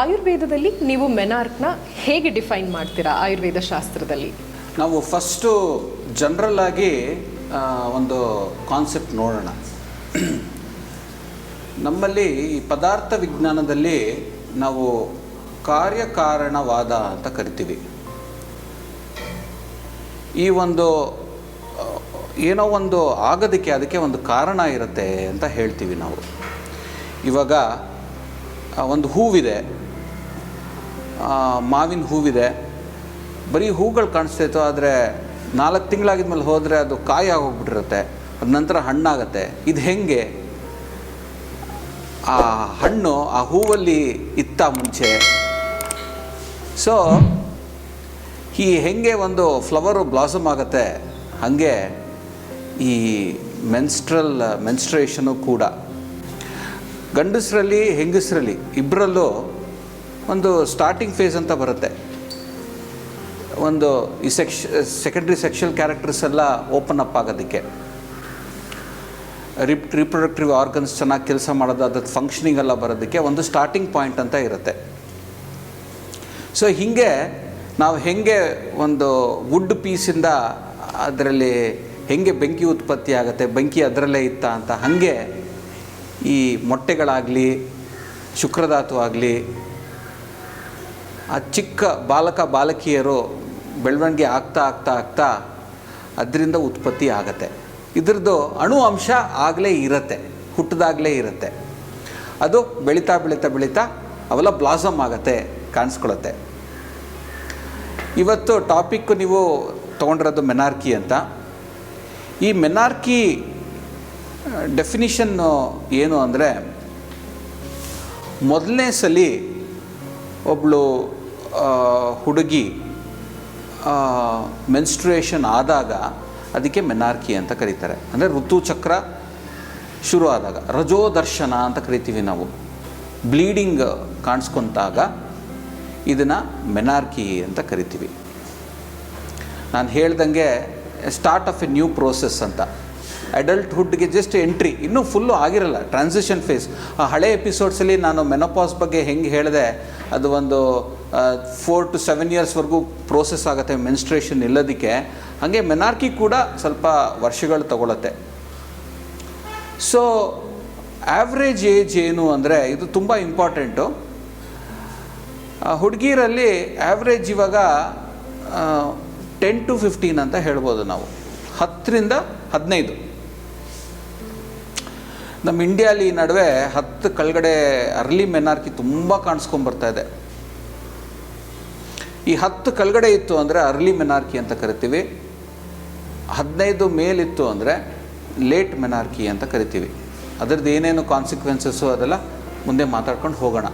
ಆಯುರ್ವೇದದಲ್ಲಿ ನೀವು ಮೆನಾರ್ಕ್ನ ಹೇಗೆ ಡಿಫೈನ್ ಮಾಡ್ತೀರಾ ಆಯುರ್ವೇದ ಶಾಸ್ತ್ರದಲ್ಲಿ? ನಾವು ಫಸ್ಟು ಜನರಲ್ ಆಗಿ ಒಂದು ಕಾನ್ಸೆಪ್ಟ್ ನೋಡೋಣ. ನಮ್ಮಲ್ಲಿ ಈ ಪದಾರ್ಥ ವಿಜ್ಞಾನದಲ್ಲಿ ನಾವು ಕಾರ್ಯಕಾರಣವಾದ ಅಂತ ಕರಿತೀವಿ. ಈ ಒಂದು ಏನೋ ಒಂದು ಆಗೋದಕ್ಕೆ ಅದಕ್ಕೆ ಒಂದು ಕಾರಣ ಇರುತ್ತೆ ಅಂತ ಹೇಳ್ತೀವಿ ನಾವು. ಇವಾಗ ಒಂದು ಹೂವಿದೆ. ಮಾವಿನ ಹೂವಿದೆ. ಬರೀ ಹೂಗಳು ಕಾಣಿಸ್ತಾಯಿತ್ತು ಆದರೆ ನಾಲ್ಕು ತಿಂಗಳಾಗಿದ್ಮೇಲೆ ಹೋದರೆ ಅದು ಕಾಯಿ ಆಗೋಗ್ಬಿಟ್ಟಿರುತ್ತೆ. ಅದ ನಂತರ ಹಣ್ಣಾಗತ್ತೆ. ಇದು ಹೆಂಗೆ? ಆ ಹಣ್ಣು ಆ ಹೂವಲ್ಲಿ ಇತ್ತ ಮುಂಚೆ. ಸೊ ಈ ಹೆಂಗೆ ಒಂದು ಫ್ಲವರು ಬ್ಲಾಸಮ್ ಆಗುತ್ತೆ, ಹಾಗೆ ಈ ಮೆನ್ಸ್ಟ್ರಲ್, ಮೆನ್ಸ್ಟ್ರೇಷನು ಕೂಡ. ಗಂಡಸರಲ್ಲಿ, ಹೆಂಗಸರಲ್ಲಿ ಇಬ್ಬರಲ್ಲೂ ಒಂದು ಸ್ಟಾರ್ಟಿಂಗ್ ಫೇಸ್ ಅಂತ ಬರುತ್ತೆ. ಒಂದು ಈ ಸೆಕ್ಷ ಸೆಕೆಂಡ್ರಿ ಸೆಕ್ಷುವಲ್ ಕ್ಯಾರೆಕ್ಟರ್ಸ್ ಎಲ್ಲ ಓಪನ್ ಅಪ್ ಆಗೋದಕ್ಕೆ. ರಿಪ್ ರಿಪ್ರೊಡಕ್ಟಿವ್ ಆರ್ಗನ್ಸ್ ಚೆನ್ನಾಗಿ ಕೆಲಸ ಮಾಡೋದು ಅದ್ರ ಫಂಕ್ಷನಿಂಗ್ ಎಲ್ಲ ಬರೋದಕ್ಕೆ ಒಂದು ಸ್ಟಾರ್ಟಿಂಗ್ ಪಾಯಿಂಟ್ ಅಂತ ಇರುತ್ತೆ. ಸೊ ಹೀಗೆ ನಾವು ಹೆಂಗೆ ಒಂದು ವುಡ್ ಪೀಸಿಂದ ಅದರಲ್ಲಿ ಹೆಂಗೆ ಬೆಂಕಿ ಉತ್ಪತ್ತಿ ಆಗುತ್ತೆ, ಬೆಂಕಿ ಅದರಲ್ಲೇ ಇತ್ತ ಅಂತ ಹಾಗೆ ಈ ಮೊಟ್ಟೆಗಳಾಗಲಿ, ಶುಕ್ರಧಾತು ಆಗಲಿ ಆ ಚಿಕ್ಕ ಬಾಲಕ ಬಾಲಕಿಯರು ಬೆಳವಣಿಗೆ ಆಗ್ತಾ ಆಗ್ತಾ ಆಗ್ತಾ ಅದರಿಂದ ಉತ್ಪತ್ತಿ ಆಗತ್ತೆ. ಇದ್ರದ್ದು ಅಣು ಅಂಶ ಆಗಲೇ ಇರತ್ತೆ ಹುಟ್ಟಿದಾಗಲೇ ಇರುತ್ತೆ. ಅದು ಬೆಳೀತಾ ಬೆಳೀತಾ ಬೆಳೀತಾ ಅವೆಲ್ಲ ಬ್ಲಾಸಮ್ ಆಗತ್ತೆ, ಕಾಣಿಸ್ಕೊಳತ್ತೆ. ಇವತ್ತು ಟಾಪಿಕ್ ನೀವು ತೊಗೊಂಡಿರೋದು ಮೆನಾರ್ಕಿ ಅಂತ. ಈ ಮೆನಾರ್ಕಿ, ಡೆಫಿನಿಷನ್ನು ಏನು ಅಂದರೆ, ಮೊದಲನೇ ಸಲ ಒಬ್ಬಳು ಹುಡುಗಿ ಮೆನ್ಸ್ಟ್ರೇಷನ್ ಆದಾಗ ಅದಕ್ಕೆ ಮೆನಾರ್ಕಿ ಅಂತ ಕರೀತಾರೆ. ಅಂದರೆ ಋತುಚಕ್ರ ಶುರು ಆದಾಗ ರಜೋದರ್ಶನ ಅಂತ ಕರಿತೀವಿ ನಾವು. ಬ್ಲೀಡಿಂಗ್ ಕಾಣಿಸ್ಕೊಂತಾಗ ಇದನ್ನು ಮೆನಾರ್ಕಿ ಅಂತ ಕರಿತೀವಿ. ನಾನು ಹೇಳ್ದಂಗೆ start of a new process ಅಂತ. ಅಡಲ್ಟ್ಹುಡ್ಗೆ ಜಸ್ಟ್ ಎಂಟ್ರಿ ಇನ್ನೂ ಫುಲ್ಲು ಆಗಿರಲ್ಲ ಟ್ರಾನ್ಸಿಷನ್ ಫೇಸ್ ಆ ಹಳೆ ಎಪಿಸೋಡ್ಸಲ್ಲಿ ನಾನು ಮೆನೋಪಾಸ್ ಬಗ್ಗೆ ಹೆಂಗೆ ಹೇಳಿದೆ ಅದು ಒಂದು ಫೋರ್ ಟು ಸೆವೆನ್ ಇಯರ್ಸ್ವರೆಗೂ ಪ್ರೋಸೆಸ್ ಆಗುತ್ತೆ ಮೆನ್ಸ್ಟ್ರೇಷನ್ ಇಲ್ಲದಕ್ಕೆ. ಹಾಗೆ ಮೆನಾರ್ಕಿ ಕೂಡ ಸ್ವಲ್ಪ ವರ್ಷಗಳು ತಗೊಳತ್ತೆ. ಸೊ ಆವ್ರೇಜ್ ಏಜ್ ಏನು ಅಂದರೆ ಇದು ತುಂಬ ಇಂಪಾರ್ಟೆಂಟು ಹುಡುಗಿರಲ್ಲಿ ಆವ್ರೇಜ್ ಇವಾಗ ಟೆನ್ ಟು ಫಿಫ್ಟೀನ್ ಅಂತ ಹೇಳ್ಬೋದು ನಾವು. ಹತ್ತರಿಂದ ಹದಿನೈದು. ನಮ್ಮ ಇಂಡಿಯಾಲಿ ನಡುವೆ ಹತ್ತು ಕೆಳಗಡೆ ಅರ್ಲಿ ಮೆನಾರ್ಕಿ ತುಂಬ ಕಾಣಿಸ್ಕೊಂಬರ್ತಾ ಇದೆ. ಈ ಹತ್ತು ಕೆಳಗಡೆ ಇತ್ತು ಅಂದರೆ ಅರ್ಲಿ ಮೆನಾರ್ಕಿ ಅಂತ ಕರಿತೀವಿ. ಹದಿನೈದು ಮೇಲಿತ್ತು ಅಂದರೆ ಲೇಟ್ ಮೆನಾರ್ಕಿ ಅಂತ ಕರಿತೀವಿ. ಅದರದ್ದು ಏನೇನು ಕಾನ್ಸಿಕ್ವೆನ್ಸಸ್ಸು ಅದೆಲ್ಲ ಮುಂದೆ ಮಾತಾಡ್ಕೊಂಡು ಹೋಗೋಣ.